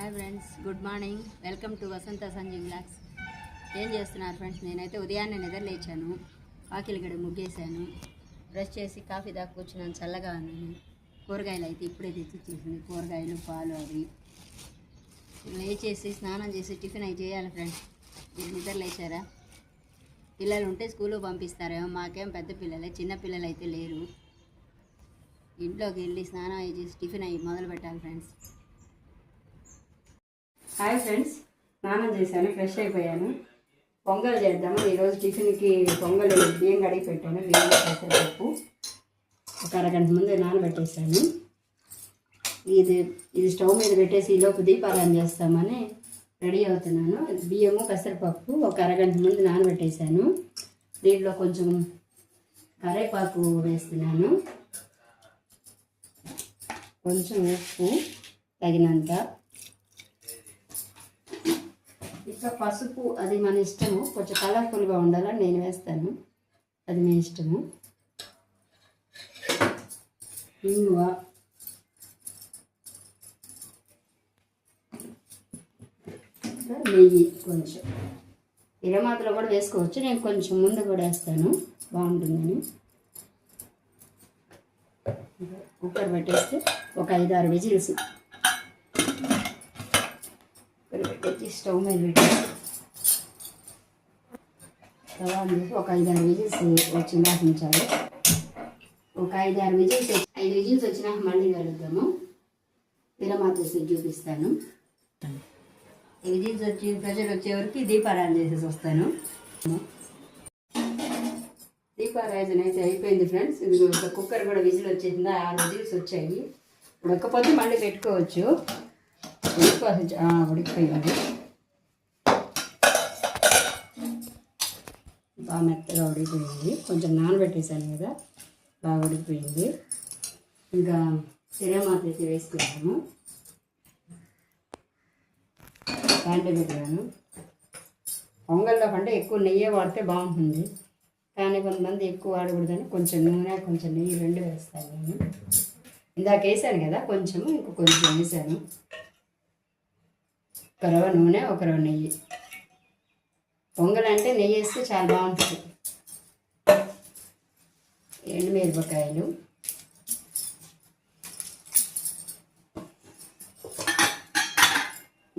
Hi friends good morning welcome to Vasantha Sanjeev blogs ఏం చేస్తున్నారు friends నేనైతే ఉదయాన్నే నిద్ర లేచాను. వాకిలిగడ ముగ్గేశాను. బ్రష్ చేసి కాఫీ దాకా కూర్చున్నాను చల్లగా ఉన్నాను. కూరగాయలు అయితే ఇప్పుడే తెచ్చి ఇచ్చేసింది. కూరగాయలు పాలు అవి. లేచేసి స్నానం చేసి టిఫిన్ అయి చేయాలి ఫ్రెండ్స్ మీరు నిద్ర లేచారా? పిల్లలు ఉంటే స్కూల్లో పంపిస్తారేమో. మాకేం పెద్ద పిల్లలే చిన్న పిల్లలు అయితే లేరు. ఇంట్లోకి వెళ్ళి స్నానం అయ్యి చేసి టిఫిన్ అయ్యి మొదలు పెట్టాలి ఫ్రెండ్స్ హాయ్ ఫ్రెండ్స్ స్నానం చేశాను ఫ్రెష్ అయిపోయాను. పొంగల్ చేద్దాము. ఈరోజు టిఫిన్కి పొంగల్ బియ్యం కడిగి పెట్టాను. బియ్యం పెసరపప్పు. ఒక అరగంట ముందే నానబెట్టేసాను ఇది ఇది స్టవ్ మీద పెట్టేసి ఈలోపు దీపారాయణ చేస్తామని రెడీ అవుతున్నాను. బియ్యము పెసరపప్పు ఒక అరగంట ముందు నానబెట్టేశాను. దీంట్లో కొంచెం కరేపాకు వేస్తున్నాను. కొంచెం ఉప్పు తగినంత ఇంకా పసుపు అది మన ఇష్టము. కొంచెం కలర్ఫుల్గా ఉండాలని నేను వేస్తాను. అది మీ ఇష్టము. ఇంగువ నెయ్యి కొంచెం. ఇరమాతలో కూడా వేసుకోవచ్చు. నేను కొంచెం ముందు కూడా వేస్తాను. బాగుంటుందని. కుక్కర్ పెట్టేస్తే ఒక ఐదు ఆరు విజిల్స్ కుక్కర్ పెట్టేసి స్టవ్ మీద పెట్టేసి ఒక ఐదు ఆరు విజిల్స్ వచ్చిందాక ఉంచాలి ఒక ఐదు ఆరు విజిల్స్ ఐదు విజిల్స్ వచ్చినాక మళ్ళీ కలుద్దాము. విరమాత చూపిస్తాను. విజిల్స్ వచ్చి ప్రజలు వచ్చే వరకు దీపారాయణ చేసేసి వస్తాను. దీపారాయణ అయితే అయిపోయింది ఫ్రెండ్స్. ఇది ఒక కుక్కర్ కూడా విజిల్ వచ్చేసిందా? ఆరు విజిల్స్ వచ్చాయి. ఉడకపోతే మళ్ళీ పెట్టుకోవచ్చు. ఉడికిపోయింది. బాగా మెత్తగా ఉడికిపోయింది. కొంచెం నానబెట్టేశాను కదా బాగా ఉడికిపోయింది. ఇంకా సిరేమాత అయితే వేసుకున్నాము దాంట్లో పెట్టాను. పొంగల్లో కంటే ఎక్కువ నెయ్యి వాడితే బాగుంటుంది. కానీ కొంతమంది ఎక్కువ వాడకూడదని కొంచెం నూనె కొంచెం నెయ్యి రెండు వేస్తాను నేను. ఇందాక వేసాను కదా కొంచెము ఇంకో కొంచెం వేసాను. ఒక రవ నూనె ఒక రవ నెయ్యి. పొంగల్ అంటే నెయ్యి వేస్తే చాలా బాగుంటుంది. ఎండుమిరపకాయలు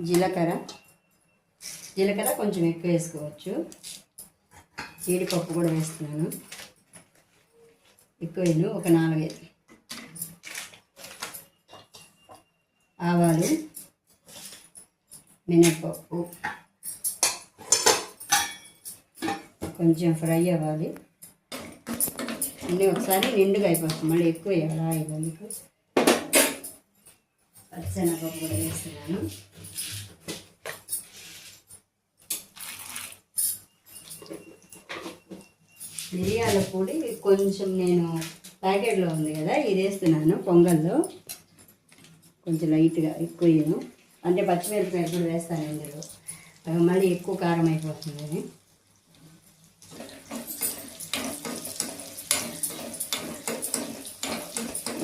జీలకర్ర. జీలకర్ర కొంచెం ఎక్కువ వేసుకోవచ్చు. జీడిపప్పు కూడా వేస్తున్నాను. ఎక్కువ వేయను ఒక నాలుగైదు ఆవాలు మినప్పప్పు. కొంచెం ఫ్రై అవ్వాలి. అన్నీ ఒకసారి నిండుగా అయిపోతుంది. మళ్ళీ ఎక్కువ వేయాలి? ఆయిల్ అందుకు పచ్చనపప్పు కూడా వేస్తున్నాను. మిరియాల పొడి కొంచెం నేను ప్యాకెట్లో ఉంది కదా ఇది వేస్తున్నాను పొంగల్లో. కొంచెం లైట్గా ఎక్కువ వేయను. అంటే పచ్చిమిరపకాయలు కూడా వేస్తాను ఇందులో. మళ్ళీ ఎక్కువ కారం అయిపోతుందని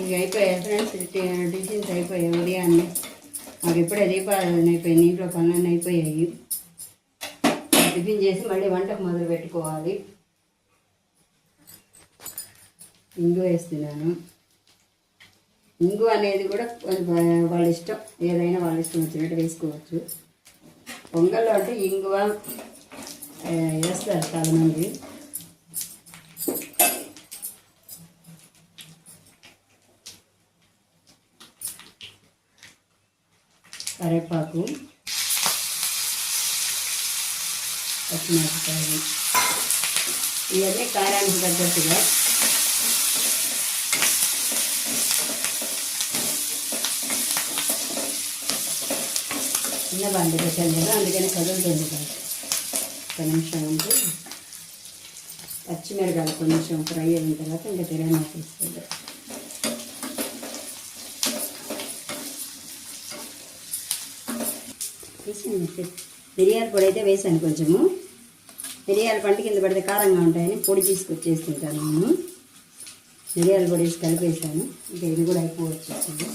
ఇక అయిపోయాయి ఫ్రెండ్స్ టిఫిన్స్ అయిపోయాయి ఉదయాన్నే మాకు ఇప్పుడే దీపారాధన అయిపోయింది ఇంట్లో పనులన్నీ అయిపోయాయి. టిఫిన్ చేసి మళ్ళీ వంటకు మొదలు పెట్టుకోవాలి. ఇంగు వేస్తున్నాను. ఇంగు అనేది కూడా వాళ్ళ ఇష్టం. ఏదైనా వాళ్ళ ఇష్టం వచ్చినట్టు వేసుకోవచ్చు. పొంగల్లో అంటే ఇంగువ వేస్తారు చాలామంది. కరివేపాకు పచ్చిమిరపకాయలు. ఇవన్నీ కారానికి తగ్గట్టుగా చిన్న బండి పెట్టాను కదా అందుకని కదులుతుంది కదా. ఒక నిమిషం ఉంటే పచ్చిమిరకాయలు కొంచెం ఫ్రై అయిన తర్వాత ఇంకా తిరగనా తీసుకుంటారు వేసాను మిరియాల పొడి అయితే వేసాను కొంచెము. మిరియాల పంట కింద పడితే కారంగా ఉంటాయని పొడి తీసుకొచ్చేసుకుంటాను నేను. మిరియాల పొడి వేసి కలిపేసాను ఇంకా ఇది కూడా ఎక్కువ వచ్చేసింది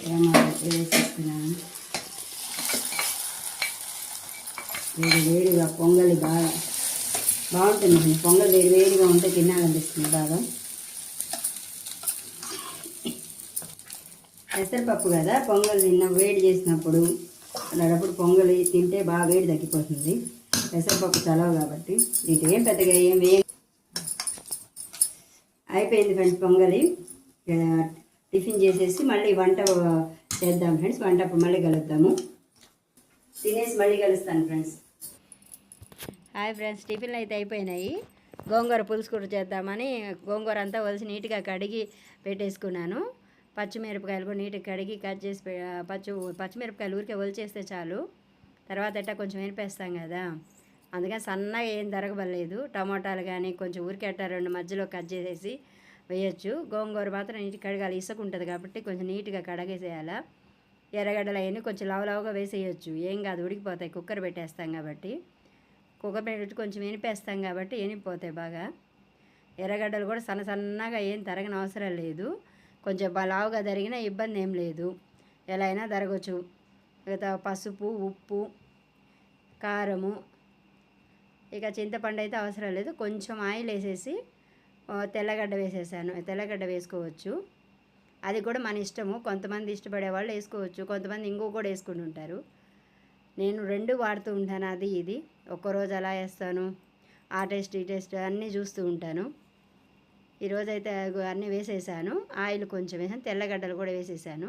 టమాటా వేసేస్తున్నాను. వేడి వేడిగా పొంగలి బాగా బాగుంటుంది. పొంగల్ వేడి వేడిగా ఉంటే తినాలనిపిస్తుంది బాగా. పెసరపప్పు కదా పొంగల్ తిన్న వేడి చేసినప్పుడు. అలాంటప్పుడు పొంగలి తింటే బాగా వేడి తగ్గిపోతుంది. పెసరపప్పు చలవు కాబట్టి. దీంట్లో ఏం పెద్దగా ఏం వేయం అయిపోయింది ఫ్రెండ్స్ పొంగలి. టిఫిన్ చేసేసి మళ్ళీ వంట చేద్దాం ఫ్రెండ్స్. వంట మళ్ళీ కలుద్దాము. తినేసి మళ్ళీ కలుస్తాను ఫ్రెండ్స్. హాయ్ ఫ్రెండ్స్ టిఫిన్లు అయితే అయిపోయినాయి. గోంగూర పులుసు కూడా చేద్దామని గోంగూర అంతా వలిసి నీట్గా కడిగి పెట్టేసుకున్నాను. పచ్చిమిరపకాయలు కూడా నీట్గా కడిగి కట్ చేసి పచ్చి పచ్చిమిరపకాయలు ఊరికే ఒలిచేస్తే చాలు. తర్వాత ఎట్టా కొంచెం వినిపేస్తాం కదా. అందుకని సన్నగా ఏం జరగబడలేదు టమాటాలు కానీ కొంచెం ఊరికెట్ట రెండు మధ్యలో కట్ చేసేసి వేయచ్చు. గోంగూర మాత్రం నీట్గా కడగాలి. ఇసుక ఉంటుంది కాబట్టి కొంచెం నీట్గా కడగేసేయాలి. ఎర్రగడ్డలు అవన్నీ కొంచెం లవలవగా వేసేయచ్చు. ఏం కాదు ఉడికిపోతాయి. కుక్కర్ పెట్టేస్తాం కాబట్టి. కుక్కర్ పెట్టి కొంచెం ఎనిపేస్తాం కాబట్టి ఎనిపోతాయి బాగా. ఎర్రగడ్డలు కూడా సన్న సన్నగా ఏం తరగని అవసరం లేదు. కొంచెం బలావుగా జరిగిన ఇబ్బంది ఏం లేదు. ఎలా అయినా జరగచ్చు మిగతా పసుపు ఉప్పు కారము ఇక చింతపండు అయితే అవసరం లేదు. కొంచెం ఆయిల్ వేసేసి తెల్లగడ్డ వేసేసాను. తెల్లగడ్డ వేసుకోవచ్చు. అది కూడా మన ఇష్టము. కొంతమంది ఇష్టపడే వాళ్ళు వేసుకోవచ్చు. కొంతమంది ఇంకో కూడా వేసుకుని ఉంటారు. నేను రెండు వాడుతూ ఉంటాను. అది ఇది. ఒక్కరోజు అలా వేస్తాను. ఆ టేస్ట్ ఈ టేస్ట్ అన్నీ చూస్తూ ఉంటాను. ఈరోజు అయితే అన్నీ వేసేసాను. ఆయిల్ కొంచెం వేసాను. తెల్లగడ్డలు కూడా వేసేసాను.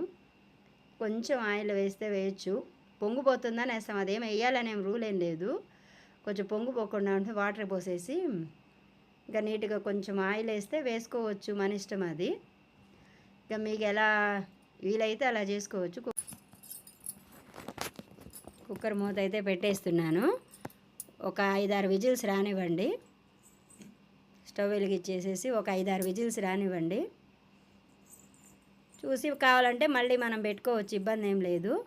కొంచెం ఆయిల్ వేస్తే వేయచ్చు. పొంగిపోతుందని వేస్తాం అదేం వేయాలనే రూల్ ఏం లేదు. కొంచెం పొంగిపోకుండా ఉంటే వాటర్ పోసేసి ఇంకా నీట్గా కొంచెం ఆయిల్ వేస్తే వేసుకోవచ్చు మన ఇష్టం అది. ఇక మీకు ఎలా వీలైతే అలా చేసుకోవచ్చు. కుక్కర్ మూత అయితే పెట్టేస్తున్నాను. ఒక ఐదారు విజిల్స్ రానివ్వండి. స్టవ్ వెలిగించేసేసి ఒక ఐదారు విజిల్స్ రానివ్వండి. చూసి కావాలంటే మళ్ళీ మనం పెట్టుకోవచ్చు ఇబ్బంది ఏం లేదు.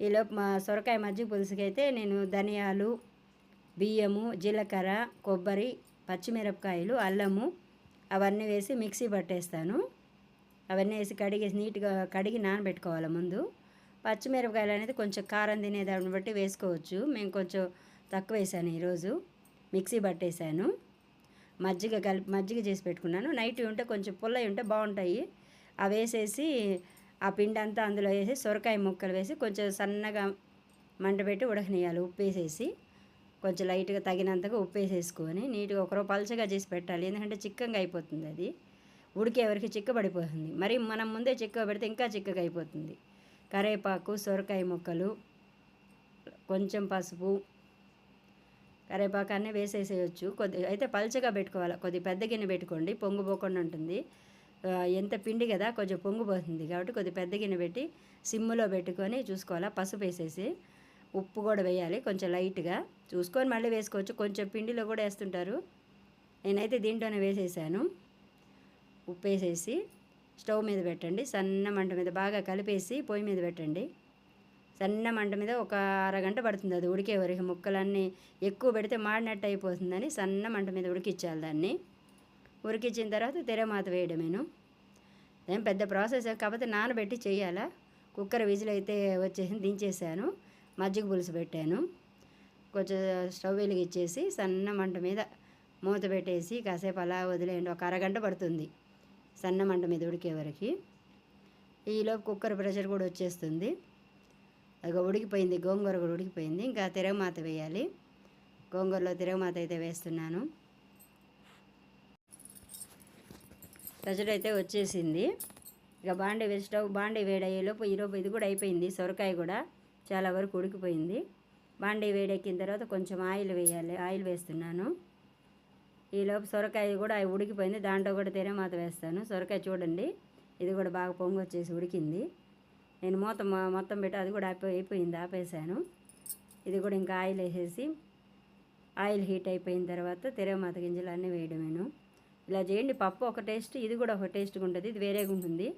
ఈలోపు మా సొరకాయ మజ్జిగ పులుసుకి అయితే నేను ధనియాలు బియ్యము జీలకర్ర కొబ్బరి పచ్చిమిరపకాయలు అల్లము అవన్నీ వేసి మిక్సీ పట్టేస్తాను. అవన్నీ వేసి కడిగి నీట్గా కడిగి నానబెట్టుకోవాలి ముందు. పచ్చిమిరపకాయలు అనేది కొంచెం కారం తినేదాన్ని బట్టి వేసుకోవచ్చు. మేము కొంచెం తక్కువ వేసాను ఈరోజు. మిక్సీ పట్టేశాను. మజ్జిగ కలిపి మజ్జిగ చేసి పెట్టుకున్నాను. నైట్ ఉంటే కొంచెం పుల్లయి ఉంటే బాగుంటాయి. అవి వేసేసి ఆ పిండి అంతా అందులో వేసి సొరకాయ ముక్కలు వేసి కొంచెం సన్నగా మంట పెట్టి ఉప్పు వేసేసి కొంచెం లైట్గా తగినంతగా ఉప్పు వేసేసుకొని నీట్గా ఒకరో పలచగా చేసి పెట్టాలి. ఎందుకంటే చిక్కగా అయిపోతుంది అది. ఉడికే వరకు చిక్కబడిపోతుంది. మరి మనం ముందే చిక్క పెడితే ఇంకా చిక్కగా అయిపోతుంది. కరేపాకు సొరకాయ ముక్కలు కొంచెం పసుపు కరేపాకు అన్నీ వేసేసేయచ్చు. కొద్ది అయితే పల్చగా పెట్టుకోవాలి. కొద్ది పెద్ద గిన్నె పెట్టుకోండి. పొంగిపోకుండా ఉంటుంది. ఎంత పిండి కదా కొంచెం పొంగిపోతుంది కాబట్టి కొద్ది పెద్ద గిన్నె పెట్టి సిమ్ములో పెట్టుకొని చూసుకోవాలా. పసుపు వేసేసి ఉప్పు కూడా వేయాలి కొంచెం లైట్గా. చూసుకొని మళ్ళీ వేసుకోవచ్చు. కొంచెం పిండిలో కూడా వేస్తుంటారు. నేనైతే దీంట్లోనే వేసేసాను. ఉప్పు వేసేసి స్టవ్ మీద పెట్టండి. సన్న మంట మీద బాగా కలిపేసి పొయ్యి మీద పెట్టండి. సన్న మంట మీద ఒక అరగంట పడుతుంది అది ఉడికే వరకు ముక్కలన్నీ ఎక్కువ పెడితే మాడినట్టు అయిపోతుందని సన్న మంట మీద ఉడికిచ్చాలి దాన్ని. ఉడికిచ్చిన తర్వాత తెరమాత వేయడమేను ఏం పెద్ద ప్రాసెస్ కాకపోతే నానబెట్టి చేయాలా? కుక్కర్ విజిల్ అయితే వచ్చేసి దించేసాను మజ్జిగ పులుసు పెట్టాను. కొంచెం స్టవ్ వెలిగిచ్చేసి సన్న మంట మీద మూత పెట్టేసి కాసేపు అలా వదిలేయండి. ఒక అరగంట పడుతుంది సన్న మంట మీద ఉడికే వరకు ఈలోపు కుక్కర్ ప్రెషర్ కూడా వచ్చేస్తుంది. అది ఉడికిపోయింది గోంగూర కూడా ఉడికిపోయింది. ఇంకా తిరగమాత వేయాలి. గోంగూరలో తిరగమాత అయితే వేస్తున్నాను. ప్రెషర్ అయితే వచ్చేసింది. ఇక బాండీ వే- స్టవ్ బాండీ వేడయ్యేలోపు ఈలోపు ఇది కూడా అయిపోయింది. సొరకాయ కూడా చాలా వరకు ఉడికిపోయింది. బాండీ వేడెక్కిన తర్వాత కొంచెం ఆయిల్ వేయాలి ఆయిల్ వేస్తున్నాను. ఈలోపు సొరకాయ కూడా అవి ఉడికిపోయింది. దాంట్లో కూడా తిరమాత వేస్తాను. సొరకాయ చూడండి ఇది కూడా బాగా పొంగి వచ్చేసి ఉడికింది. నేను మూత మొత్తం పెట్టి అది కూడా ఆపే అయిపోయింది ఆపేసాను. ఇది కూడా ఇంకా ఆయిల్ వేసేసి ఆయిల్ హీట్ అయిపోయిన తర్వాత తెరమాత గింజలు అన్నీ వేయడమేను. ఇలా చేయండి పప్పు ఒక టేస్ట్ ఇది కూడా ఒక టేస్ట్గా ఉంటుంది ఇది వేరేగా ఉంటుంది.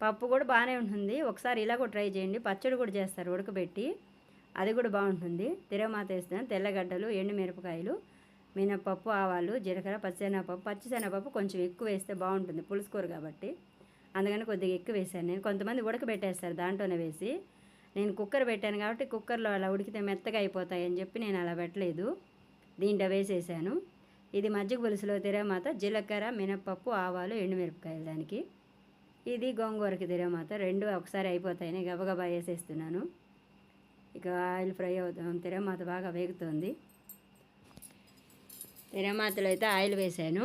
పప్పు కూడా బాగానే ఉంటుంది. ఒకసారి ఇలా కూడా ట్రై చేయండి పచ్చడి కూడా చేస్తారు ఉడకబెట్టి అది కూడా బాగుంటుంది. తిరగమాత వేస్తాను తెల్లగడ్డలు ఎండుమిరపకాయలు మినపప్పు ఆవాలు జీలకర్ర పచ్చిసెనగపప్పు పచ్చిశనగపప్పు కొంచెం ఎక్కువ వేస్తే బాగుంటుంది పులుసుకోరు కాబట్టి. అందుకని కొద్దిగా ఎక్కువ వేసాను నేను కొంతమంది ఉడకబెట్టేస్తారు దాంట్లోనే వేసి. నేను కుక్కర్ పెట్టాను కాబట్టి కుక్కర్లో అలా ఉడికితే మెత్తగా అయిపోతాయని చెప్పి నేను అలా పెట్టలేదు. దీంట్లో వేసేసాను. ఇది మజ్జిగ పులుసులో తిరమాత జీలకర్ర మినప్పప్పు ఆవాలు ఎండుమిరపకాయలు దానికి. ఇది గోంగూరకి తిరమాత. రెండు ఒకసారి అయిపోతాయని గబగబా వేసేస్తున్నాను. ఇక ఆయిల్ ఫ్రై అవుతాం. తిరమాత బాగా వేగుతుంది. తిరమాతలో అయితే ఆయిల్ వేసాను.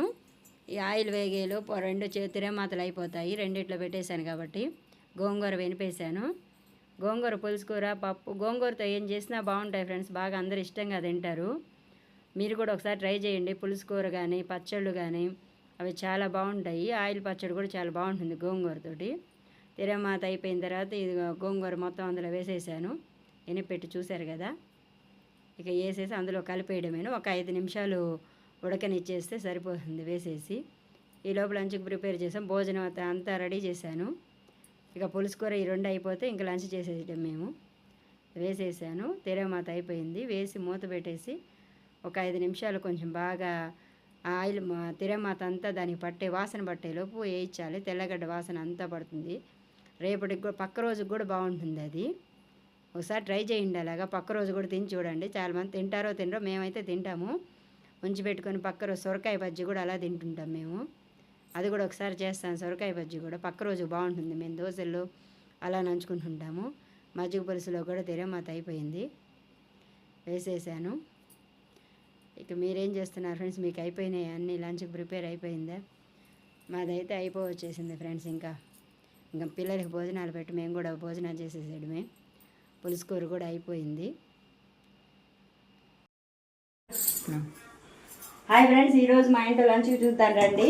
ఈ ఆయిల్ వేగేలో రెండు చే తిరగమాతలు అయిపోతాయి. రెండిట్లో పెట్టేశాను కాబట్టి గోంగూర వెనిపేశాను. గోంగూర పులుసుకూర పప్పు గోంగూరతో ఏం చేసినా బాగుంటాయి ఫ్రెండ్స్. బాగా అందరు ఇష్టంగా తింటారు. మీరు కూడా ఒకసారి ట్రై చేయండి. పులుసుకూర కానీ పచ్చళ్ళు కానీ అవి చాలా బాగుంటాయి. ఆయిల్ పచ్చడి కూడా చాలా బాగుంటుంది గోంగూరతోటి తిరమాత అయిపోయిన తర్వాత ఇది గోంగూర మొత్తం అందులో వేసేసాను. ఎనిపెట్టి చూశారు కదా? ఇక వేసేసి అందులో కలిపేయడమేను. ఒక ఐదు నిమిషాలు ఉడకనిచ్చేస్తే సరిపోతుంది వేసేసి. ఈ లోపల లంచ్కి ప్రిపేర్ చేసాం. భోజనం అంతా అంతా రెడీ చేశాను. ఇక పులుసు కూర ఈ రెండు అయిపోతే ఇంకా లంచ్ చేసేసాం మేము. వేసేసాను. తెరమాత అయిపోయింది. వేసి మూత పెట్టేసి ఒక ఐదు నిమిషాలు కొంచెం బాగా ఆయిల్ తెరమాత తిరమాత అంతా దానికి పట్టే వాసన పట్టేలోపు వేయించాలి. తెల్లగడ్డ వాసన అంతా పడుతుంది. రేపటికి కూడా పక్క రోజుకి కూడా బాగుంటుంది అది. ఒకసారి ట్రై చేయండి అలాగా. పక్క రోజు కూడా తిని చూడండి. చాలామంది తింటారో తినరో మేమైతే తింటాము. ఉంచి పెట్టుకొని పక్క రోజు సొరకాయ బజ్జీ కూడా అలా తింటుంటాం మేము. అది కూడా ఒకసారి చేస్తాను. సొరకాయ బజ్జీ కూడా పక్క రోజు బాగుంటుంది. మేము దోశల్లో అలా నంచుకుంటుంటాము. మజ్జిగ పులుసులో కూడా తిరమాత అయిపోయింది. వేసేసాను. ఇక మీరేం చేస్తున్నారు ఫ్రెండ్స్? మీకు అయిపోయినాయి అన్నీ? లంచ్కి ప్రిపేర్ అయిపోయిందా? మాదైతే అయిపోవచ్చేసింది ఫ్రెండ్స్ ఇంకా. ఇంకా పిల్లలకి భోజనాలు పెట్టి మేము కూడా భోజనాలు చేసేసేయడమే. పులుసు కూడా అయిపోయింది. హాయ్ ఫ్రెండ్స్ ఈరోజు మా ఇంట్లో లంచ్ చూద్దాం రండి.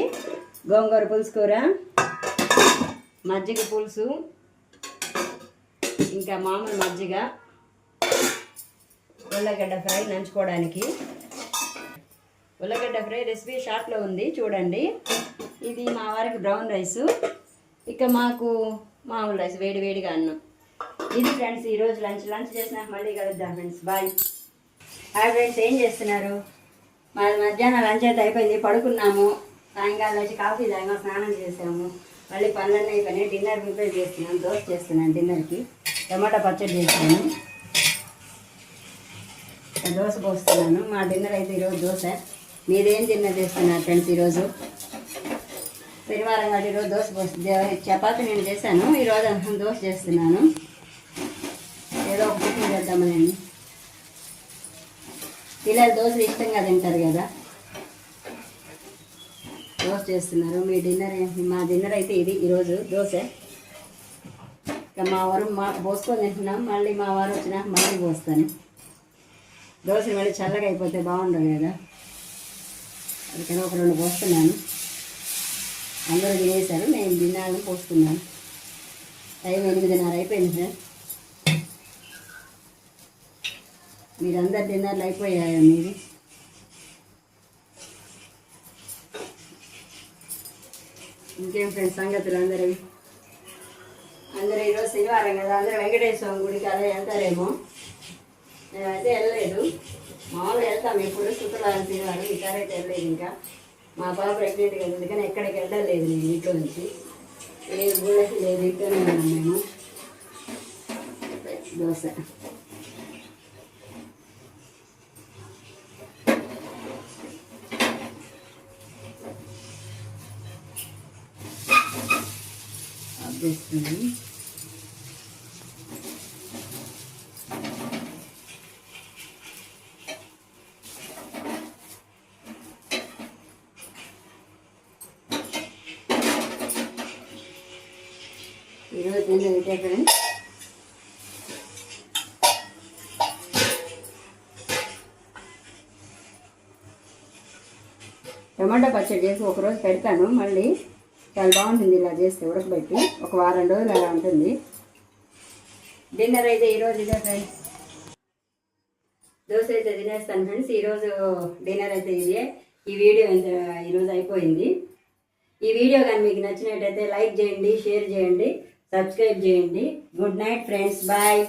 గోంగూర పులుసు కూర మజ్జిగ పులుసు ఇంకా మామూలు మజ్జిగ ఉల్లగడ్డ ఫ్రై నంచుకోవడానికి. ఉల్లగడ్డ ఫ్రై రెసిపీ షార్ట్లో ఉంది చూడండి. ఇది మా వారికి బ్రౌన్ రైస్ ఇక మాకు మామూలు రైస్ వేడి వేడిగా అన్నం. ఇది ఫ్రెండ్స్ ఈరోజు లంచ్ లంచ్ చేసినాక మళ్ళీ కలుద్దాం ఫ్రెండ్స్ బాయ్ హాయ్ ఫ్రెండ్స్ ఏం చేస్తున్నారు? మా మధ్యాహ్నం లంచ్ అయితే అయిపోయింది పడుకున్నాము. సాయంకాలం వచ్చి కాఫీ తాగాము స్నానం చేసాము. మళ్ళీ పనులన్నీ అయిపోయినాయి డిన్నర్ ప్రిపేర్ చేస్తున్నాను దోశ చేస్తున్నాను డిన్నర్కి టమాటా పచ్చడి చేస్తాను దోశ పోస్తున్నాను. మా డిన్నర్ అయితే ఈరోజు దోశ. మీరేం డిన్నర్ చేస్తున్నారు ఫ్రెండ్స్ ఈరోజు? శనివారం కాబట్టి ఈరోజు దోశ పోస్తుంది చపాతి నేను చేశాను. ఈరోజు అంతా దోశ చేస్తున్నాను. ఏదో ఒక టిఫిన్ చేద్దామని పిల్లలు దోశలు ఇష్టంగా తింటారు కదా. దోశ చేస్తున్నారు. మీ డిన్నర్ మా డిన్నర్ అయితే ఇది ఈరోజు దోశ. ఇంకా మా వారు మా పోసుకొని తింటున్నాం. మళ్ళీ మా వారు వచ్చినాక మళ్ళీ పోస్తాను. దోశలు మళ్ళీ చల్లగా అయిపోతే బాగుండదు కదా. అందుకని ఒక రెండు పోస్తున్నాను. అందరూ తినేశారు. నేను తిన్నాను పోస్తున్నాను టైం ఎనిమిదిన్నర అయిపోయింది సార్. మీరందరు డిన్నర్లు అయిపోయాయా మీది ఇంకేం ఫ్రెండ్స్ సంగతులు అందరివి? అందరూ ఈరోజు శనివారం కదా అందరూ వెంకటేశ్వర గుడికి అలా వెళ్తారేమో. నేనైతే వెళ్ళలేదు. మామూలుగా వెళ్తాం ఎప్పుడు శుక్రవారం శనివారం ఈసారి వెళ్ళలేదు ఇంకా. మా పాప ప్రెగ్నెంట్ కదా అందుకని ఎక్కడికి వెళ్ళలేదు నేను ఇంట్లో నుంచి. ఏ గుళ్ళకి లేదు ఇంట్లోనే ఉన్నాం మేము. దోశ. ఆఫ్ ఇరవై ఈరోజు తిండి అయితే ఫ్రెండ్స్. టమాటా పచ్చడి చేసి ఒకరోజు పెడతాను మళ్ళీ చాలా బాగుంటుంది ఇలా చేస్తే ఉడకబెట్టి ఒక వారం రోజులు అలా ఉంటుంది. డిన్నర్ అయితే ఈరోజు ఇదే ఫ్రెండ్స్. దోశ అయితే తినేస్తాను ఫ్రెండ్స్. ఈరోజు డిన్నర్ అయితే ఇదే. ఈ వీడియో ఈరోజు అయిపోయింది. ఈ వీడియో కానీ మీకు నచ్చినట్టయితే లైక్ చేయండి షేర్ చేయండి సబ్స్క్రైబ్ చేయండి. Good night friends. బాయ్.